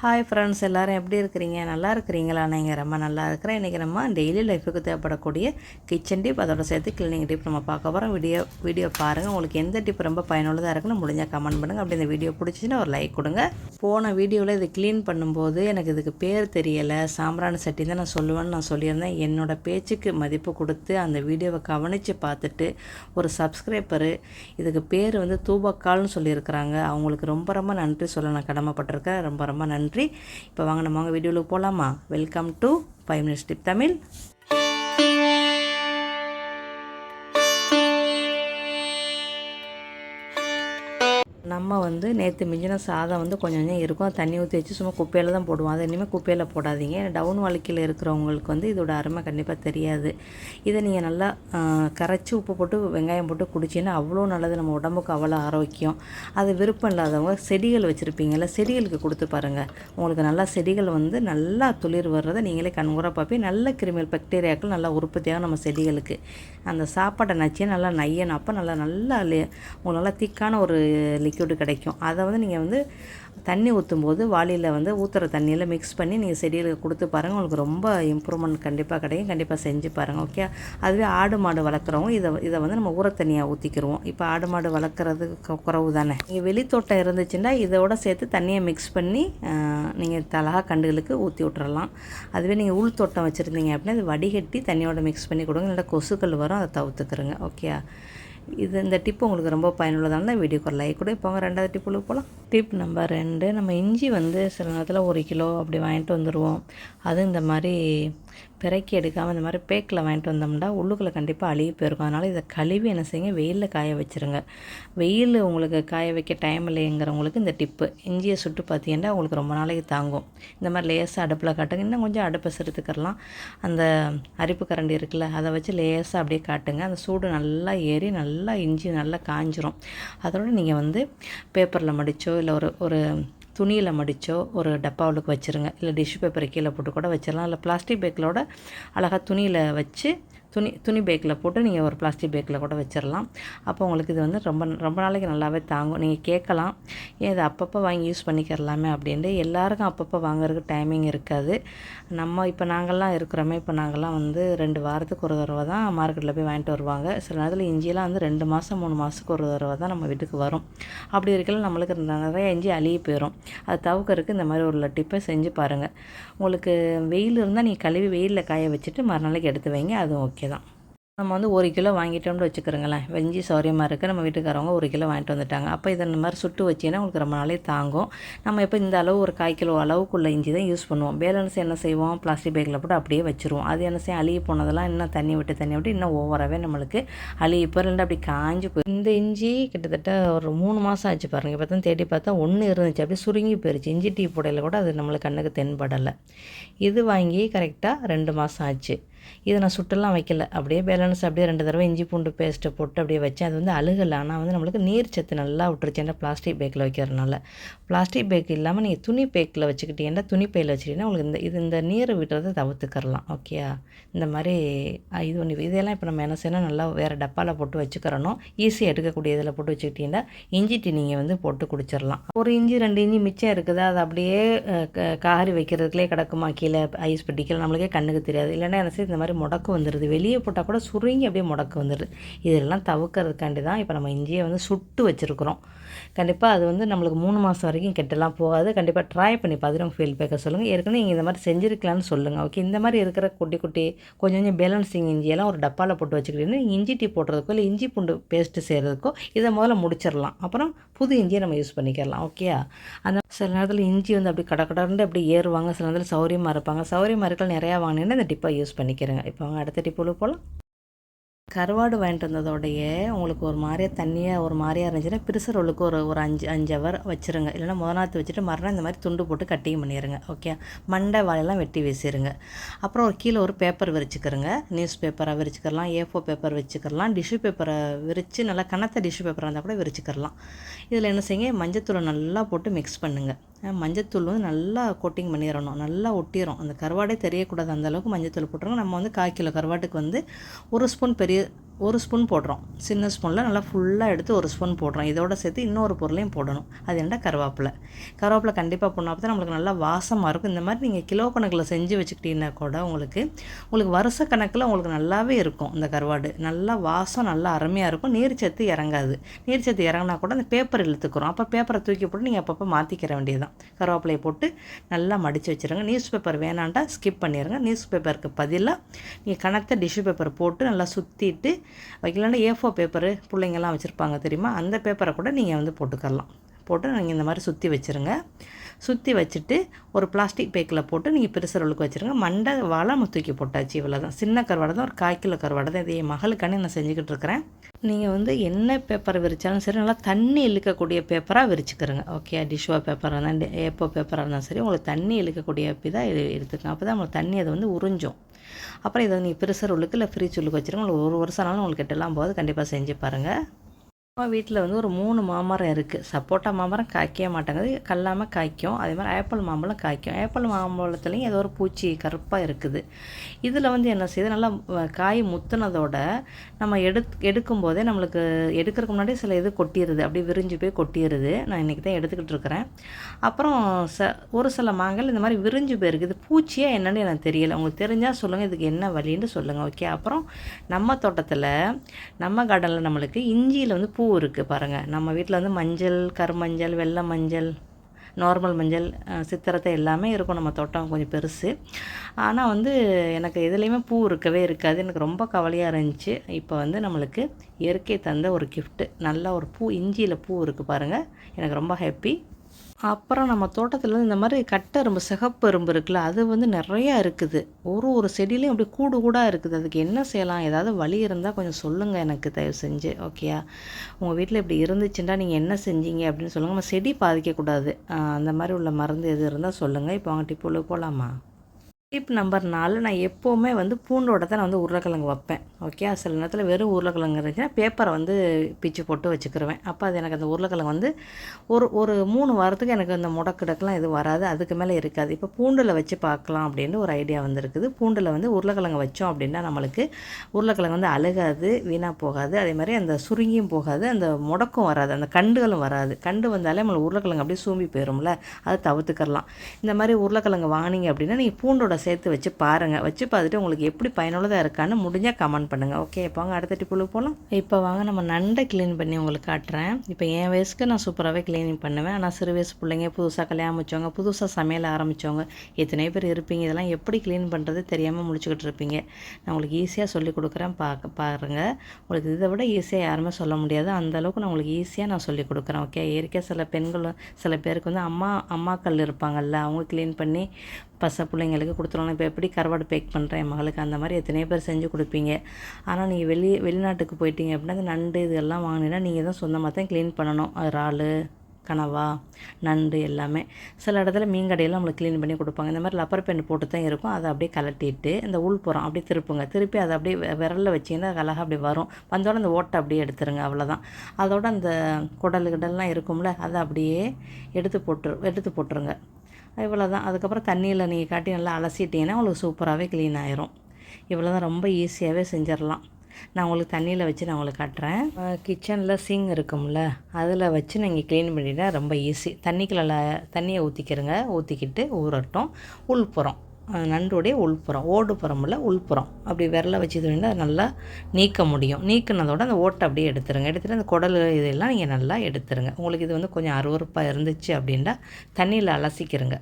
Hi friends எல்லோரும் எப்படி இருக்கிறீங்க? நல்லா இருக்கிறீங்களா? நீங்கள் ரொம்ப நல்லா இருக்கிறேன். இன்றைக்கி நம்ம டெய்லி லைஃபுக்கு தேவைப்படக்கூடிய கிச்சன் டிப் அதோட சேர்த்து கிளீனிங் டிப் நம்ம பார்க்க போகிறோம் வீடியோ வீடியோ பாருங்கள் உங்களுக்கு எந்த டிப் ரொம்ப பயனுள்ளதாக இருக்குன்னு முடிஞ்சால் கமெண்ட் பண்ணுங்கள் அப்படி இந்த வீடியோ பிடிச்சிச்சின்னா ஒரு லைக் கொடுங்க. போன வீடியோவில் இது க்ளீன் பண்ணும்போது எனக்கு இதுக்கு பேர் தெரியலை. சாம்பிராணி சட்டி தான் நான் சொல்லுவேன்னு நான் சொல்லியிருந்தேன். என்னோடய பேச்சுக்கு மதிப்பு கொடுத்து அந்த வீடியோவை கவனித்து பார்த்துட்டு ஒரு சப்ஸ்கிரைபரு இதுக்கு பேர் வந்து தூபக்கால்னு சொல்லியிருக்கிறாங்க. அவங்களுக்கு ரொம்ப ரொம்ப நன்றி சொல்ல நான் கடமைப்பட்டிருக்கேன். ரொம்ப ரொம்ப நன்றி. நன்றி. இப்போ வாங்க நம்ம வாங்க வீடியோவில் போகலாமா welcome to five minutes tip Tamil. நம்ம வந்து நேற்று மிஞ்சின சாதம் வந்து கொஞ்சம் கொஞ்சம் இருக்கும். தண்ணி ஊற்றி வச்சு சும்மா குப்பையில் தான் போடுவோம். அதை இனிமேல் குப்பையில் போடாதீங்க. டவுன் வாழ்க்கையில் இருக்கிறவங்களுக்கு வந்து இதோட அருமை கண்டிப்பாக தெரியாது. இதை நீங்கள் நல்லா கரைச்சி உப்பு போட்டு வெங்காயம் போட்டு குடிச்சின்னா அவ்வளோ நல்லது. நம்ம உடம்புக்கு அவ்வளோ ஆரோக்கியம். அது விருப்பம் இல்லாதவங்க செடிகள் வச்சுருப்பீங்கள்ல செடிகளுக்கு கொடுத்து பாருங்கள் உங்களுக்கு நல்லா செடிகள் வந்து நல்லா துளிர் வர்றதை நீங்களே கண்கூறாக பார்ப்பீங்க நல்ல கிருமிகள் பாக்டீரியாக்கள் நல்லா உற்பத்தியாகும் நம்ம செடிகளுக்கு. அந்த சாப்பாட்டை நச்சு நல்லா நையன் அப்போ நல்லா நல்லா உங்களுக்கு நல்லா திக்கான ஒரு லிக் லிக்விடு கிடைக்கும். அதை வந்து நீங்கள் வந்து தண்ணி ஊற்றும் போது வாளியில் வந்து ஊற்றுற தண்ணியில் மிக்ஸ் பண்ணி நீங்கள் செடிகளுக்கு கொடுத்து பாருங்கள் உங்களுக்கு ரொம்ப இம்ப்ரூவ்மெண்ட் கண்டிப்பாக கிடைக்கும். கண்டிப்பாக செஞ்சு பாருங்கள் ஓகே அதுவே ஆடு மாடு வளர்க்குறவங்க இதை இதை வந்து நம்ம ஊற தண்ணியாக ஊற்றிக்கிடுவோம் இப்போ ஆடு மாடு வளர்க்குறது குறவு தானே. நீங்கள் வெளித்தோட்டம் இருந்துச்சுன்னா இதோட சேர்த்து தண்ணியை மிக்ஸ் பண்ணி நீங்கள் தலகா கண்டுகளுக்கு ஊற்றி விட்றலாம் அதுவே நீங்கள் உள் தோட்டம் வச்சுருந்தீங்க அப்படின்னா அது வடிகட்டி தண்ணியோட மிக்ஸ் பண்ணி கொடுங்க. இல்லை கொசுக்கள் வரும் அதை தவிர்த்துக்கிறோங்க ஓகே இது இந்த டிப்பு உங்களுக்கு ரொம்ப பயனுள்ளதாக இருந்தால் வீடியோக்கு ஒரு லைக் கூட இப்போ ரெண்டாவது டிப்புக்கு போகலாம் டிப் நம்பர் ரெண்டு நம்ம இஞ்சி வந்து சில நேரத்தில் ஒரு கிலோ அப்படி வாங்கிட்டு வந்துடுவோம் அது இந்த மாதிரி பிறக்கி எடுக்காமல் இந்த மாதிரி பேக்கில் வாங்கிட்டு வந்தோம்னா உள்ளுக்குள்ளே கண்டிப்பாக அழுகி போயிருக்கும். அதனால் இதை கழுவி என்ன செய்யுங்க வெயிலில் காய வச்சுருங்க. வெயில் உங்களுக்கு காய வைக்க டைம் இல்லைங்கிறவங்களுக்கு இந்த டிப்பு இஞ்சியை சுட்டு பார்த்தீங்கன்னா உங்களுக்கு ரொம்ப நாளைக்கு தாங்கும். இந்த மாதிரி லேசாக அடுப்பில் காட்டுங்க. இன்னும் கொஞ்சம் அடுப்பை செலுத்துக்கிறலாம் அந்த அரிப்பு கரண்டி இருக்குல்ல அதை வச்சு லேசாக அப்படியே காட்டுங்க. அந்த சூடு நல்லா ஏறி நல்லா இஞ்சி நல்லா காஞ்சிரும். அதோடு நீங்கள் வந்து பேப்பரில் மடித்தோ இல்லை ஒரு ஒரு துணியில் மடித்தோ ஒரு டப்பாவுக்கு வச்சுருங்க. இல்லை டிஷ்யூ பேப்பரை கீழே போட்டு கூட வச்சிடலாம் இல்லை பிளாஸ்டிக் பேக்கிலோட அழகாக துணியில் வச்சு துணி துணி பேக்கில் போட்டு நீங்கள் ஒரு பிளாஸ்டிக் பேக்கில் கூட வச்சிடலாம் அப்போ உங்களுக்கு இது வந்து ரொம்ப ரொம்ப நாளைக்கு நல்லாவே தாங்கும். நீங்கள் கேட்கலாம் ஏன் இது அப்பப்போ வாங்கி யூஸ் பண்ணிக்கிறலாமே? அப்படின்ட்டு எல்லாருக்கும் அப்பப்போ வாங்குறதுக்கு டைமிங் இருக்காது. நம்ம இப்போ நாங்கள்லாம் இருக்கிறோமே இப்போ நாங்கள்லாம் வந்து ரெண்டு வாரத்துக்கு ஒரு தடவை தான் மார்க்கெட்டில் போய் வாங்கிட்டு வருவாங்க. சில நேரத்தில் இஞ்சியெல்லாம் வந்து ரெண்டு மாதம் மூணு மாதத்துக்கு ஒரு தடவை தான் நம்ம வீட்டுக்கு வரும். அப்படி இருக்கல நம்மளுக்கு நிறைய இஞ்சி அழுகி போயிடும் அது தவுக்கிறதுக்கு இந்த மாதிரி ஒரு டிப்பை செஞ்சு பாருங்கள் உங்களுக்கு வெயில் இருந்தால் நீங்கள் கழுவி வெயிலில் காய வச்சுட்டு மறுநாளைக்கு எடுத்து வைங்க அதுவும் ஓகே தான். நம்ம வந்து ஒரு கிலோ வாங்கிட்டோம்னு வச்சுக்கிறோங்களேன் வெஞ்சி சௌரியமாக இருக்குது நம்ம வீட்டுக்காரவங்க ஒரு கிலோ வாங்கிட்டு வந்துட்டாங்க. அப்போ இதை இந்த மாதிரி சுட்டு வச்சிங்கன்னா உங்களுக்கு ரொம்ப நாளே தாங்கும். நம்ம இப்போ இந்த அளவு ஒரு காய் கிலோ அளவுக்குள்ள இஞ்சி தான் யூஸ் பண்ணுவோம். பேலன்ஸ் என்ன செய்வோம்? பிளாஸ்டிக் பேக்கில் போட்டு அப்படியே வச்சுருவோம். அது என்ன செய்யும்? அழுகி போனதெல்லாம் இன்னும் தண்ணி விட்டு தண்ணி விட்டு இன்னும் ஓவராகவே நம்மளுக்கு அழுகி இப்போ ரெண்டு அப்படி காஞ்சி போய் இந்த இஞ்சி கிட்டத்தட்ட ஒரு மூணு மாதம் ஆச்சு பாருங்கள் இப்போ தான் தேடி பார்த்தா ஒன்று இருந்துச்சு. அப்படியே சுருங்கி போயிடுச்சு இஞ்சி டீ போடையில் கூட அது நம்மளுக்கு கண்ணுக்கு தென்படலை. இது வாங்கி கரெக்டாக ரெண்டு மாதம் ஆச்சு. இதை நான் சுட்டெல்லாம் வைக்கல. அப்படியே பேலன்ஸ் அப்படியே ரெண்டு தடவை இஞ்சி பூண்டு பேஸ்ட்டை போட்டு அப்படியே வச்சேன். அது வந்து அழுகலை. ஆனால் வந்து நம்மளுக்கு நீர் சத்து நல்லா விட்டுருச்சு ஏன்னா பிளாஸ்டிக் பேக்கில் வைக்கிறதுனால. பிளாஸ்டிக் பேக் இல்லாமல் நீங்கள் துணி பேக்கில் வச்சுக்கிட்டீங்கன்னா துணி பையில் வச்சுக்கிட்டீங்கன்னா உங்களுக்கு இந்த இது இந்த நீரை விடுறதை தவிர்த்துக்கரலாம் ஓகே இந்த மாதிரி இது ஒன்று இதெல்லாம் இப்போ நம்ம என்ன செய்யணும்? நல்லா வேறு டப்பாவில் போட்டு வச்சுக்கிறணும். ஈஸியாக எடுக்கக்கூடிய இதில் போட்டு வச்சுக்கிட்டீங்கன்னா இஞ்சி டீ நீங்கள் வந்து போட்டு குடிச்சிடலாம் ஒரு இஞ்சி ரெண்டு இஞ்சி மிச்சம் இருக்குது. அது அப்படியே காரி வைக்கிறதுக்குள்ளே கிடக்குமா? கீழே ஐஸ் பெட்டிக்கல நம்மளுக்கே கண்ணுக்கு தெரியாது. இல்லைன்னா என்ன இந்த மாதிரி முடக்கு வந்துடுது வெளியே போட்டால் கூட சுருங்கி அப்படியே முடக்கு வந்துடுது இதெல்லாம் தவிர்க்கிறதுக்காண்டி தான் இப்போ நம்ம இஞ்சியை வந்து சுட்டு வச்சுருக்குறோம். கண்டிப்பாக அது வந்து நம்மளுக்கு மூணு மாதம் வரைக்கும் கெட்டலாம் போகாது. கண்டிப்பாக ட்ரை பண்ணி பார்த்துட்டு ஃபீல் பேக்க சொல்லுங்கள் ஏற்கனவே நீங்கள் இந்த மாதிரி செஞ்சுருக்கலான்னு சொல்லுங்கள் ஓகே இந்த மாதிரி இருக்கிற குட்டி குட்டி கொஞ்சம் கொஞ்சம் பேலன்சிங் இஞ்சியெல்லாம் ஒரு டப்பாவில் போட்டு வச்சுக்கிட்டீங்கன்னா இஞ்சி டீ போடுறதுக்கோ இல்லை இஞ்சி பூண்டு பேஸ்ட்டு செய்கிறதுக்கோ இதை முதல்ல முடிச்சிடலாம். அப்புறம் புது இஞ்சியை நம்ம யூஸ் பண்ணிக்கலாம் ஓகே அந்த சில நேரத்தில் இஞ்சி வந்து அப்படி கடை கடந்து அப்படி ஏறுவாங்க. சில நேரத்தில் சௌரியமாக இருப்பாங்க. சௌரியமாக இருக்கலாம் நிறையா வாங்கினீங்கன்னா இந்த டிப்பை யூஸ் பண்ணிக்கிறேங்க. இப்போ அவங்க அடுத்த டிப்பு போகலாம் கருவாடு வாங்கிட்டு வந்ததோடைய உங்களுக்கு ஒரு மாதிரியாக தண்ணியாக ஒரு மாதிரியாக இருந்துச்சுன்னா பிரிசர் உள்ளுக்கு ஒரு ஒரு அஞ்சு அஞ்சு அவர் வச்சுருங்க. இல்லைனா நாற்று வச்சுட்டு மறுநாள் இந்த மாதிரி துண்டு போட்டு கட்டிங் பண்ணிடுங்க ஓகே மண்டை வாழையெல்லாம் வெட்டி வீசிடுங்க அப்புறம் ஒரு கீழே ஒரு பேப்பர் விரிச்சுக்கிறங்க. நியூஸ் பேப்பராக விரிச்சுக்கிறலாம் ஏஃபோ பேப்பர் வச்சுக்கிறலாம் டிஷ்யூ பேப்பரை விரித்து நல்லா கனத்த டிஷ்யூ பேப்பராக இருந்தால் கூட விரிச்சுக்கிறலாம் இதில் என்ன செய்யுங்க? மஞ்சத்தூளை நல்லா போட்டு மிக்ஸ் பண்ணுங்கள் மஞ்சத்தூள் வந்து நல்லா கோட்டிங் பண்ணிடணும். நல்லா ஒட்டிடும் அந்த கருவாடே தெரியக்கூடாது அந்தளவுக்கு மஞ்சத்தூள் போட்டுருங்க. நம்ம வந்து கால் கிலோ கருவாட்டுக்கு வந்து ஒரு ஸ்பூன் பெரிய ஒரு ஸ்பூன் போடுறோம். சின்ன ஸ்பூனில் நல்லா ஃபுல்லாக எடுத்து ஒரு ஸ்பூன் போடுறோம். இதோட சேர்த்து இன்னொரு பொருளையும் போடணும். அது என்ன? கருவேப்பிலை. கருவேப்பிலை கண்டிப்பாக போடணும். அப்போ தான் நம்மளுக்கு நல்லா வாசமாக இருக்கும். இந்த மாதிரி நீங்கள் கிலோ கணக்கில் செஞ்சு வச்சுக்கிட்டீங்கன்னா கூட உங்களுக்கு உங்களுக்கு வருஷ கணக்கில் உங்களுக்கு நல்லாவே இருக்கும் இந்த கருவாடு. நல்லா வாசம் நல்லா அருமையாக இருக்கும். நீர் சத்து இறங்காது. நீர் சத்து இறங்கினா கூட அந்த பேப்பர் இழுத்துக்கிறோம். அப்போ பேப்பரை தூக்கி போட்டு நீங்கள் அப்பப்போ மாற்றிக்கிற வேண்டியது வேண்டியதுதான் கருவேப்பிலையை போட்டு நல்லா மடித்து வச்சுருங்க. நியூஸ் பேப்பர் வேணாண்டா ஸ்கிப் பண்ணிடுங்க நியூஸ் பேப்பருக்கு பதிலாக நீங்கள் கனத்த டிஷ்யூ பேப்பர் போட்டு நல்லா சுற்றிட்டு வைக்கலாம்னா ஏஃபோ பேப்பரு பிள்ளைங்கள்லாம் வச்சுருப்பாங்க தெரியுமா? அந்த பேப்பரை கூட நீங்கள் வந்து போட்டுக்கலாம். போட்டு நீங்கள் இந்த மாதிரி சுற்றி வச்சுருங்க. சுற்றி வச்சுட்டு ஒரு பிளாஸ்டிக் பேக்கில் போட்டு நீங்கள் பெருசரவுளுக்கு வச்சுருங்க. மண்டை வாழை தூக்கி போட்டாச்சு இவ்வளோ தான் சின்ன கருவாடை தான் ஒரு கால் கருவாடை தான். இதே என் மகளுக்கானே நான் செஞ்சுக்கிட்டு இருக்கிறேன். நீங்கள் வந்து என்ன பேப்பரை விரித்தாலும் சரி நல்லா தண்ணி இழுக்கக்கூடிய பேப்பராக விரிச்சுக்கிறங்க. ஓகே டிஷ்வா பேப்பராக இருந்தால் ஏப்போ பேப்பராக இருந்தாலும் சரி உங்களுக்கு தண்ணி இழுக்கக்கூடிய தான் எடுத்துக்கணும் அப்போ தான் உங்களுக்கு தண்ணி அதை வந்து உறிஞ்சும். அப்புறம் இதை நீங்கள் பெருசர் உள்ளுக்கு இல்லை ஃப்ரிட்ஜ் உள்ளுக்கு வச்சுருங்க. உங்களுக்கு ஒரு வருஷம் ஆனாலும் உங்களுக்கு கெட்டெல்லாம் போது கண்டிப்பாக செஞ்சு பாருங்கள் வீட்டில் வந்து ஒரு மூணு மாமரம் இருக்குது சப்போட்டா மாமரம் காய்க்கவே மாட்டேங்குது கல்லாமல் காய்க்கும். அதே மாதிரி ஆப்பிள் மாம்பழம் காய்க்கும். ஆப்பிள் மாம்பழத்துலேயும் ஏதோ ஒரு பூச்சி கருப்பாக இருக்குது. இதில் வந்து என்ன செய்யுது? நல்லா காய் முத்துனதோட நம்ம எடுத் எடுக்கும் போதே நம்மளுக்கு எடுக்கிறதுக்கு முன்னாடி சில இது கொட்டிடுது அப்படியே விரிஞ்சு போய் கொட்டிடுது நான் இன்றைக்கி தான் எடுத்துக்கிட்டு இருக்கிறேன். அப்புறம் ச ஒரு சில மாங்கல் இந்த மாதிரி விரிஞ்சு போயிருக்கு. இது பூச்சியாக என்னென்னு எனக்கு தெரியல. உங்களுக்கு தெரிஞ்சால் சொல்லுங்கள் இதுக்கு என்ன வழின்னு சொல்லுங்கள் ஓகே. அப்புறம் நம்ம தோட்டத்தில் நம்ம கார்டனில் நம்மளுக்கு இஞ்சியில் வந்து பூ இருக்குது பாருங்கள் நம்ம வீட்டில் வந்து மஞ்சள் கருமஞ்சள் வெள்ளை மஞ்சள் நார்மல் மஞ்சள் சித்திரத்தை எல்லாமே இருக்கும் நம்ம தோட்டம் கொஞ்சம் பெருசு. ஆனால் வந்து எனக்கு எதுலேயுமே பூ இருக்கவே இருக்காது. எனக்கு ரொம்ப கவலையாக இருந்துச்சு. இப்போ வந்து நம்மளுக்கு இயற்கை தந்த ஒரு கிஃப்ட்டு நல்ல ஒரு பூ இஞ்சியில் பூ இருக்குது பாருங்கள் எனக்கு ரொம்ப ஹாப்பி அப்புறம் நம்ம தோட்டத்தில் வந்து இந்த மாதிரி கட்டெரும்பு சிகப்பு எறும்பு இருக்குல்ல அது வந்து நிறையா இருக்குது. ஒரு ஒரு செடியிலையும் அப்படி கூடு கூடாக இருக்குது. அதுக்கு என்ன செய்யலாம்? ஏதாவது வழி இருந்தால் கொஞ்சம் சொல்லுங்கள் எனக்கு தயவு செஞ்சு ஓகேயா உங்கள் வீட்டில் இப்படி இருந்துச்சுன்னா நீங்கள் என்ன செஞ்சீங்க அப்படின்னு சொல்லுங்கள் நம்ம செடி பாதிக்கக்கூடாது. அந்த மாதிரி உள்ள மருந்து எது இருந்தால் சொல்லுங்கள் இப்போ அவங்க டிப்புள்ள போகலாமா டிப் நம்பர் நாலு நான் எப்போவுமே வந்து பூண்டோட தான் நான் வந்து உருளைக்கிழங்கு வைப்பேன். ஓகே சில நேரத்தில் வெறும் உருளைக்கிழங்கு இருந்துச்சுன்னா பேப்பரை வந்து பிச்சு போட்டு வச்சுக்கிருவேன். அப்போ அது எனக்கு அந்த உருளைக்கிழங்கு வந்து ஒரு ஒரு மூணு வாரத்துக்கு எனக்கு அந்த முடக்கிடக்கெலாம் இது வராது. அதுக்கு மேலே இருக்காது. இப்போ பூண்டில் வச்சு பார்க்கலாம் அப்படின்னு ஒரு ஐடியா வந்துருக்குது. பூண்டில் வந்து உருளைக்கிழங்கு வச்சோம் அப்படின்னா நம்மளுக்கு உருளைக்கிழங்கு வந்து அழுகாது வீணாக போகாது. அதே மாதிரி அந்த சுருங்கியும் போகாது அந்த முடக்கும் வராது அந்த கண்டுகளும் வராது. கண்டு வந்தாலே நம்மளுக்கு உருளைக்கிழங்கு அப்படியே சூம்பி போயிடும்ல அதை தவிர்த்துக்கலாம் இந்த மாதிரி உருளைக்கிழங்கு வாங்கினீங்க அப்படின்னா நீங்கள் பூண்டோட சேர்த்து வச்சு பாருங்கள் வச்சு பார்த்துட்டு உங்களுக்கு எப்படி பயனுள்ளதாக இருக்கான்னு முடிஞ்சால் கமெண்ட் பண்ணுங்கள் ஓகே இப்போ வாங்க அடுத்த டிப்புளுக்கு போகலாம் இப்போ வாங்க நம்ம நண்டை க்ளீன் பண்ணி உங்களுக்கு காட்டுறேன். இப்போ என் வயசுக்கு நான் சூப்பராகவே க்ளீனிங் பண்ணுவேன். ஆனால் சிறு வயசு பிள்ளைங்க புதுசாக கல்யாணம் வச்சவங்க புதுசாக சமையல் ஆரம்பித்தவங்க எத்தனையோ பேர் இருப்பீங்க. இதெல்லாம் எப்படி க்ளீன் பண்ணுறது தெரியாமல் முடிச்சுக்கிட்டு இருப்பீங்க. நான் உங்களுக்கு ஈஸியாக சொல்லி கொடுக்குறேன். பார்க்க பாருங்கள் உங்களுக்கு இதை விட ஈஸியாக யாருமே சொல்ல முடியாது. அந்த அளவுக்கு நான் உங்களுக்கு ஈஸியாக நான் சொல்லி கொடுக்குறேன். ஓகே இயற்கையாக சில பெண்கள் சில பேருக்கு வந்து அம்மா அம்மாக்கள் இருப்பாங்கல்ல அவங்க க்ளீன் பண்ணி பச பிள்ளைங்களுக்கு கொடுத்துருவாங்க இப்போ எப்படி கருவாடு பேக் பண்ணுறேன் என் மகளுக்கு அந்த மாதிரி எத்தனையோ பேர் செஞ்சு கொடுப்பீங்க. ஆனால் நீங்கள் வெளி வெளிநாட்டுக்கு போயிட்டீங்க அப்படின்னா அந்த நண்டு இதெல்லாம் வாங்கினீங்கன்னா நீங்கள் தான் சொந்தமாக தான் க்ளீன் பண்ணணும். இறால் கனவா நண்டு எல்லாமே. சில இடத்துல மீன் கடையில் நம்மளுக்கு க்ளீன் பண்ணி கொடுப்பாங்க. இந்த மாதிரி லப்பர் பென் போட்டு தான் இருக்கும். அதை அப்படியே கலட்டிட்டு இந்த உள்புறம் அப்படியே திருப்புங்க. திருப்பி அதை அப்படியே விரலில் விரல்ல வச்சிங்கன்னா அது அழகாக அப்படியே வரும். வந்தோட அந்த ஓட்டை அப்படியே எடுத்துருங்க அவ்வளோதான் அதோட அந்த குடல் கிடல்லாம் இருக்கும்ல அதை அப்படியே எடுத்து போட்டு எடுத்து போட்டுருங்க. இவ்வளோ தான் அதுக்கப்புறம் தண்ணியில் நீங்கள் காட்டி நல்லா அலசிட்டிங்கன்னா உங்களுக்கு சூப்பராகவே க்ளீன் ஆயிரும். இவ்வளோ தான் ரொம்ப ஈஸியாகவே செஞ்சிடலாம் நான் உங்களுக்கு தண்ணியில் வச்சு நான் உங்களுக்கு காட்டுறேன். கிச்சனில் சிங் இருக்கும்ல அதில் வச்சு நீங்கள் க்ளீன் பண்ணிட்டா ரொம்ப ஈஸி தண்ணிக்குள்ள தண்ணியை ஊற்றிக்கிறங்க ஊற்றிக்கிட்டு ஊறட்டும். உள்புறம் நண்டுடைய உள்புறம் ஓடுபுறமில் உள்புறம். அப்படி விரல வச்சு இது அதை நல்லா நீக்க முடியும். நீக்கினதோட அந்த ஓட்டை அப்படியே எடுத்துருங்க. எடுத்துகிட்டு அந்த குடல் இதெல்லாம் நீங்கள் நல்லா எடுத்துருங்க. உங்களுக்கு இது வந்து கொஞ்சம் அருவருப்பாக இருந்துச்சு அப்படின்னா தண்ணியில் அலசிக்கிறங்க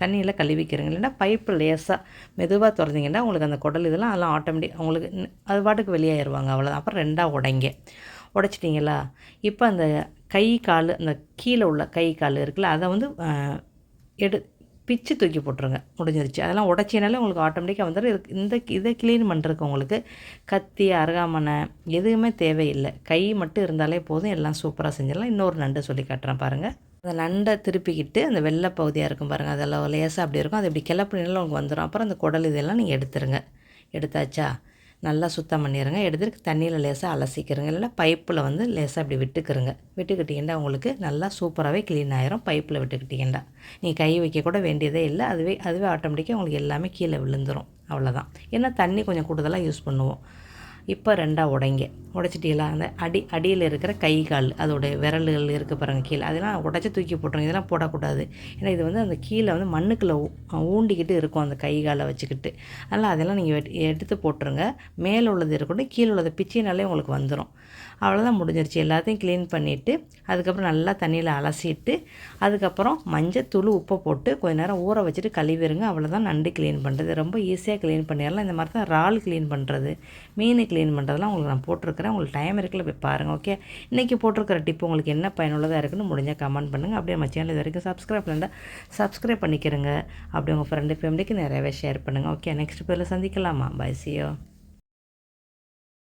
தண்ணியில் கழுவிக்கிறங்க இல்லைன்னா பைப்பு லேசாக மெதுவாக திறந்தீங்கன்னா உங்களுக்கு அந்த குடல் இதெல்லாம் அதெல்லாம் ஆட்டோமேட்டிக் உங்களுக்கு அது பாட்டுக்கு வெளியாயிருவாங்க. அவ்வளோதான் அப்புறம் ரெண்டாக உடைங்க. உடைச்சிட்டிங்களா? இப்போ அந்த கை கால் அந்த கீழே உள்ள கை கால் இருக்குல்ல அதை வந்து எடு பிச்சு தூக்கி போட்டுருங்க. முடிஞ்சிருச்சு. அதெல்லாம் உடச்சினாலே உங்களுக்கு ஆட்டோமேட்டிக்காக வந்துடும் இந்த இதை க்ளீன் பண்ணுறதுக்கு உங்களுக்கு கத்தி அருகாமனை எதுவுமே தேவையில்லை. கை மட்டும் இருந்தாலே போதும். எல்லாம் சூப்பராக செஞ்சிடலாம். இன்னொரு நண்டு சொல்லி காட்டுறேன் பாருங்கள் அந்த நண்டை திருப்பிக்கிட்டு அந்த வெள்ளை பகுதியாக இருக்கும் பாருங்கள் அதெல்லாம் லேசாக அப்படி இருக்கும். அது இப்படி கிளப்பினாலும் உங்களுக்கு வந்துடும் அப்புறம் அந்த குடல் இதெல்லாம் நீங்கள் எடுத்துருங்க. எடுத்தாச்சா? நல்லா சுத்தம் பண்ணிடுங்க எடுத்துட்டு தண்ணியில் லேசாக அலசிக்கிறங்க. இல்லைன்னா பைப்பில் வந்து லேசாக இப்படி விட்டுக்கிறங்க விட்டுக்கிட்டிங்கன்னா உங்களுக்கு நல்லா சூப்பராகவே க்ளீன் ஆயிரும். பைப்பில் விட்டுக்கிட்டிங்கன்னா. நீ கை வைக்க கூட வேண்டியதே இல்லை. அதுவே அதுவே ஆட்டோமேட்டிக்காக உங்களுக்கு எல்லாமே கீழே விழுந்துரும். அவ்வளோதான் ஏன்னா தண்ணி கொஞ்சம் கூடுதலாக யூஸ் பண்ணுவோம். இப்போ ரெண்டாக உடைங்க. உடைச்சிட்டீங்களா? அந்த அடி அடியில் இருக்கிற கை கால் அதோடைய விரல்கள் இருக்க பாருங்க கீழே. அதெல்லாம் உடச்சி தூக்கி போட்டுருங்க. இதெல்லாம் போடக்கூடாது. ஏன்னா இது வந்து அந்த கீழே வந்து மண்ணுக்குள்ளே ஊ- ஊண்டிக்கிட்டு இருக்கும் அந்த கை காலை வச்சுக்கிட்டு. அதனால் அதெல்லாம் நீங்கள் எடுத்து போட்டுருங்க. மேலே உள்ளது இருக்கட்டும் கீழே உள்ளது பிச்சினாலே உங்களுக்கு வந்துடும் அவ்வளோதான் முடிஞ்சிருச்சு. எல்லாத்தையும் க்ளீன் பண்ணிவிட்டு அதுக்கப்புறம் நல்லா தண்ணியில் அலசிட்டு அதுக்கப்புறம் மஞ்சத்தூள் உப்பை போட்டு கொஞ்ச நேரம் ஊற வச்சுட்டு கழுவிடுங்க அவ்வளோதான் நண்டு க்ளீன் பண்ணுறது ரொம்ப ஈஸியாக க்ளீன் பண்ணிடலாம். இந்த மாதிரி தான் இறால் க்ளீன் பண்ணுறது மீன் க்ளீன் பண்ணுறதுலாம் உங்களுக்கு நான் போட்டிருக்கிறேன். உங்களுக்கு டைம் இருக்குல்ல போய் பாருங்கள் ஓகே இன்றைக்கி போட்டிருக்கிற டிப் உங்களுக்கு என்ன பயனுள்ளதாக இருக்குன்னு முடிஞ்சால் கமெண்ட் பண்ணுங்கள் அப்படியே நம்ம சேனல் இது வரைக்கும் சப்ஸ்கிரைப் பண்ணல சப்ஸ்கிரைப் பண்ணிக்கிறங்க. அப்படி உங்கள் ஃப்ரெண்டு ஃபேமிலிக்கு நிறையவே ஷேர் பண்ணுங்கள் ஓகே நெக்ஸ்ட் பேரில் சந்திக்கலாமா? பை சியோ